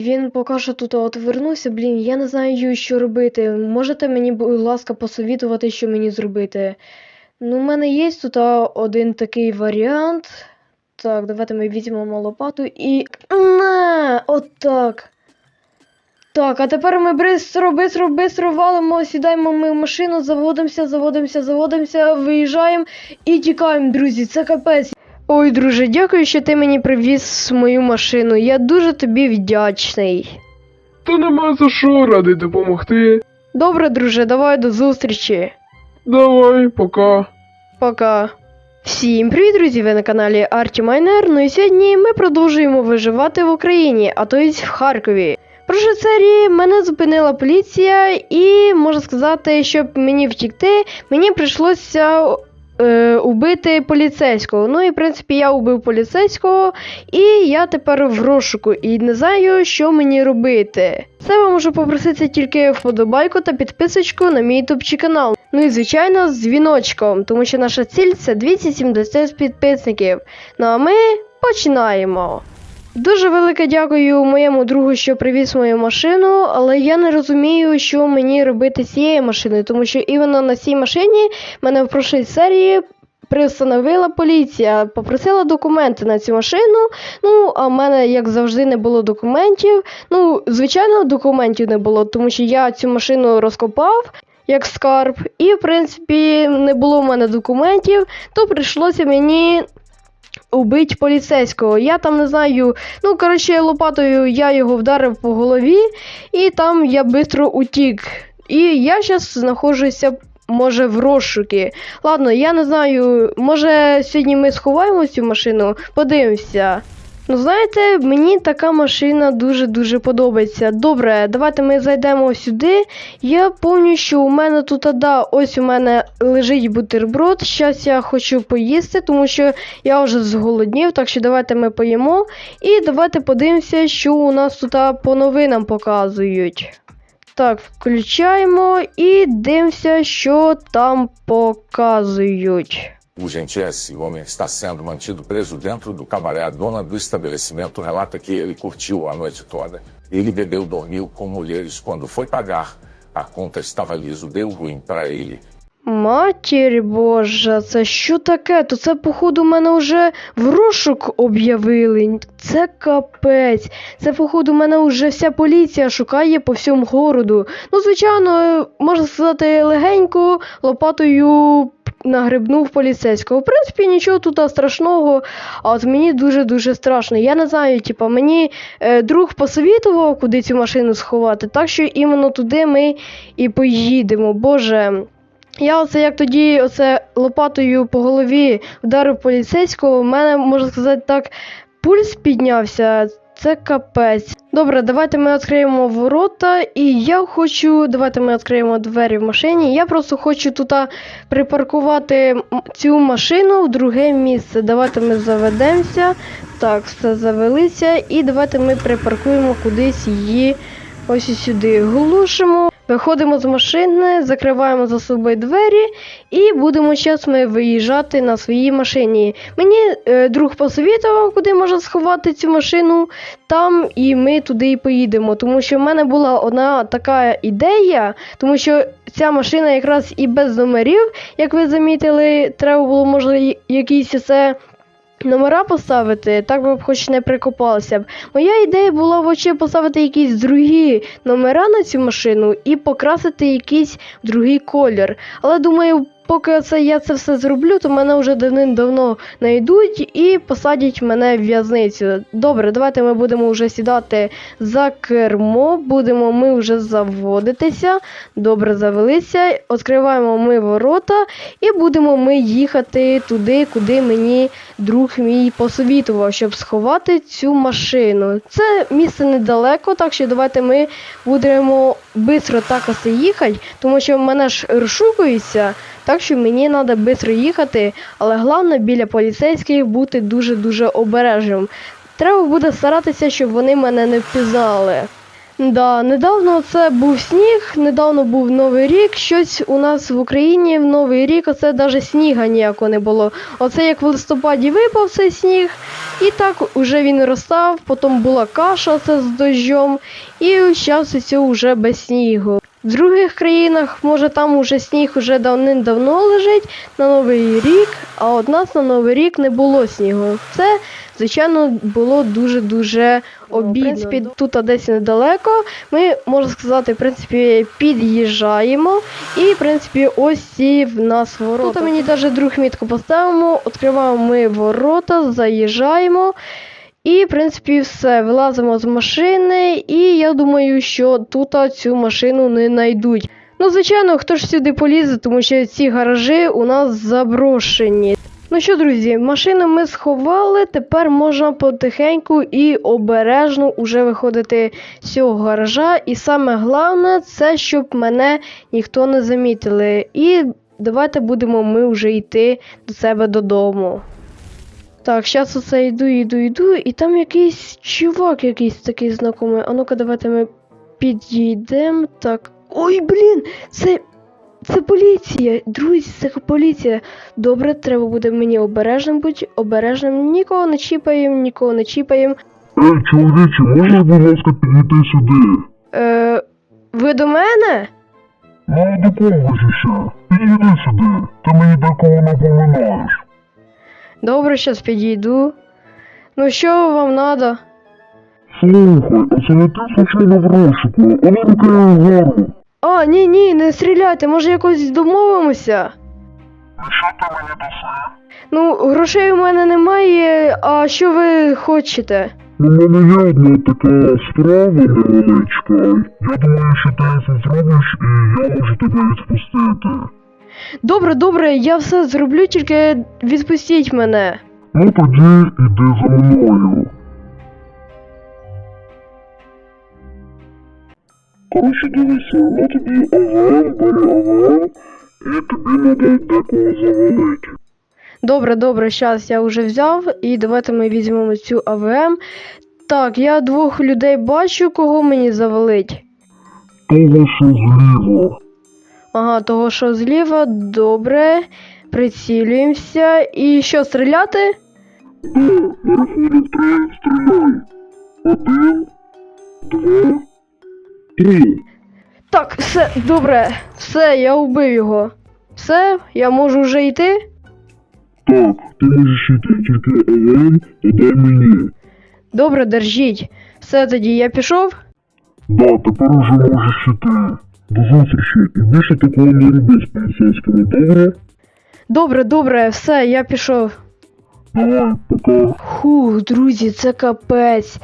Він поки що тут от вернувся, блін, я не знаю, що робити. Можете мені, будь ласка, посовітувати, що мені зробити? Ну, в мене є тут один такий варіант. Так, давайте ми візьмемо лопату і. Не, отак. Так, а тепер ми бистро, бистро, бистро валимо, сідаємо ми в машину, заводимося, заводимося, заводимося, виїжджаємо і тікаємо, друзі. Це капець. Ой, друже, дякую, що ти мені привіз мою машину. Я дуже тобі вдячний. Та нема за що радий допомогти. Добре, друже, давай до зустрічі. Давай, пока. Пока. Всім привіт, друзі! Ви на каналі Арті Майнер. Ну і сьогодні ми продовжуємо виживати в Україні, а то й в Харкові. В прошлій серії мене зупинила поліція, і можна сказати, щоб мені втікти, мені прийшлося е, убити поліцейського. Ну і в принципі я убив поліцейського, і я тепер в розшуку і не знаю, що мені робити. Це вам можу попросити тільки вподобайку та підписочку на мій ютубчий канал. Ну і звичайно з дзвіночком, тому що наша ціль це 270 підписників. Ну а ми починаємо. Дуже велике дякую моєму другу, що привіз мою машину, але я не розумію, що мені робити з цією машиною, тому що іменно на цій машині мене в прошлій серії пристановила поліція, попросила документи на цю машину. Ну, а в мене, як завжди, не було документів. Ну, звичайно, документів не було, тому що я цю машину розкопав. Як скарб, і в принципі не було в мене документів, то прийшлося мені убити поліцейського. Я там не знаю, ну коротше, лопатою я його вдарив по голові, і там я швидко утік. І я зараз знаходжуся, може, в розшуки. Ладно, я не знаю, може сьогодні ми сховаємо цю машину, подивимося. Ну, знаєте, мені така машина дуже-дуже подобається. Добре, давайте ми зайдемо сюди. Я пам'ятаю, що у мене тут, да, ось у мене лежить бутерброд. Зараз я хочу поїсти, тому що я вже зголоднів, так що давайте ми поїмо. І давайте подивимося, що у нас тут по новинам показують. Так, включаємо і дивимося, що там показують. O Gentil, esse homem está sendo mantido preso dentro do cabaré. A dona do estabelecimento relata que ele curtiu a noite toda. Ele bebeu, dormiu com mulheres. Quando foi pagar, a conta estava liso. Deu ruim para ele. Матір Божа, це що таке? То це, походу, мене вже в розшук об'явили. Це капець. Це, походу, мене вже вся поліція шукає по всьому городу. Ну, звичайно, можна сказати, легенько лопатою нагребнув поліцейського. В принципі, нічого тут страшного, а от мені дуже-дуже страшно. Я не знаю, типа, мені е, друг посовітував, куди цю машину сховати, так що іменно туди ми і поїдемо. Боже. Я оце як тоді оце лопатою по голові вдарив поліцейського, в мене, можна сказати так, пульс піднявся. Це капець. Добре, давайте ми відкриємо ворота, і я хочу. Давайте ми відкриємо двері в машині. Я просто хочу тут припаркувати цю машину в друге місце. Давайте ми заведемося. Так, все завелися. І давайте ми припаркуємо кудись її ось і сюди. Глушимо. Виходимо з машини, закриваємо за собою двері і будемо зараз ми виїжджати на своїй машині. Мені е, друг посовітував, куди можна сховати цю машину, там і ми туди і поїдемо. Тому що в мене була одна така ідея, тому що ця машина якраз і без номерів, як ви замітили, треба було, може, якісь це. Номера поставити, так би б хоч не прикопалися б. Моя ідея була вообще поставити якісь другі номера на цю машину і покрасити якийсь другий колір. Але думаю, поки це я це все зроблю, то мене вже давним-давно знайдуть і посадять мене в в'язницю. Добре, давайте ми будемо вже сідати за кермо, будемо ми вже заводитися. Добре, завелися. Відкриваємо ми ворота і будемо ми їхати туди, куди мені друг мій посовітував, щоб сховати цю машину. Це місце недалеко, так що давайте ми будемо швидко так ось їхати, тому що мене ж розшукується, так що мені треба швидко їхати, але головне біля поліцейських бути дуже-дуже обережним. Треба буде старатися, щоб вони мене не впізнали. Да, недавно це був сніг, недавно був Новий рік. Щось у нас в Україні в Новий рік оце навіть сніга ніякого не було. Оце як в листопаді випав цей сніг, і так уже він розстав, потім була каша це з дощом, і зараз це вже без снігу. В других країнах, може, там уже сніг уже давним-давно лежить на Новий рік, а от нас на Новий рік не було снігу. Це, звичайно, було дуже-дуже обідно. В принципі, тут десь недалеко. Ми, можна сказати, в принципі, під'їжджаємо. І, в принципі, ось ці в нас ворота. Тут мені навіть друг мітку поставимо, відкриваємо ми ворота, заїжджаємо. І, в принципі, все, вилазимо з машини, і я думаю, що тут цю машину не знайдуть. Ну, звичайно, хто ж сюди полізе, тому що ці гаражі у нас заброшені. Ну що, друзі, машину ми сховали, тепер можна потихеньку і обережно уже виходити з цього гаража. І саме головне, це щоб мене ніхто не замітили. І давайте будемо ми вже йти до себе додому. Так, зараз оце йду, йду, йду, і там якийсь чувак якийсь такий знайомий. А ну-ка, давайте ми підійдемо. Так. Ой, блін! Це. Це поліція, друзі, це поліція. Добре, треба буде мені обережним бути, обережним. Нікого не чіпаємо, нікого не чіпаємо. Ей, чоловіче, можеш, будь ласка, підійти сюди? Е, ви до мене? Ну, до кого ж ще? Підійди сюди. Ти мені декого напоминаєш. Добре, щас підійду. Ну що вам надо? Слухай, а це не ти случайно в розшуку? А руки вгору. А, ні, ні, не стріляйте, може якось домовимося? І що ти мені даси? Ну, грошей у мене немає, а що ви хочете? У мене є одна така справа невеличка. Я думаю, що ти це зробиш, і я можу тебе відпустити. Добре, добре, я все зроблю, тільки відпустіть мене. Ну тоді іди за мною. Коротше, дивися, на тобі ОВМ, бери ОВМ, і тобі надо декого завалити. Добре, добре, щас я вже взяв, і давайте ми візьмемо цю АВМ. Так, я двох людей бачу, кого мені завалить. Того, що зліва. Ага, того, що зліва, добре. Прицілюємося. І що, стріляти? На рахунок три стріляй. Один, два, три. Так, все, добре, все, я вбив його. Все, я можу вже йти? Так, ти можеш йти, тільки ОВМ дай мені. Добре, держіть. Все тоді, я пішов. Да, тепер уже можеш іти. До зустрічі, і більше такого не з поліцейськими, добре? Добре, добре, все, я пішов. Давай, пока. Хух, друзі, це капець.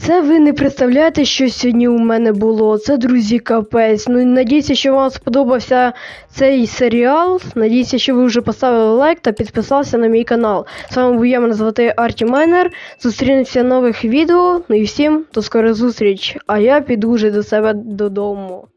Це ви не представляєте, що сьогодні у мене було. Це, друзі, капець. Ну, надіюся, що вам сподобався цей серіал. Надіюся, що ви вже поставили лайк та підписалися на мій канал. З вами був я, мене звати Арті Майнер. Зустрінемося в нових відео. Ну і всім до скорої зустріч. А я піду вже до себе додому.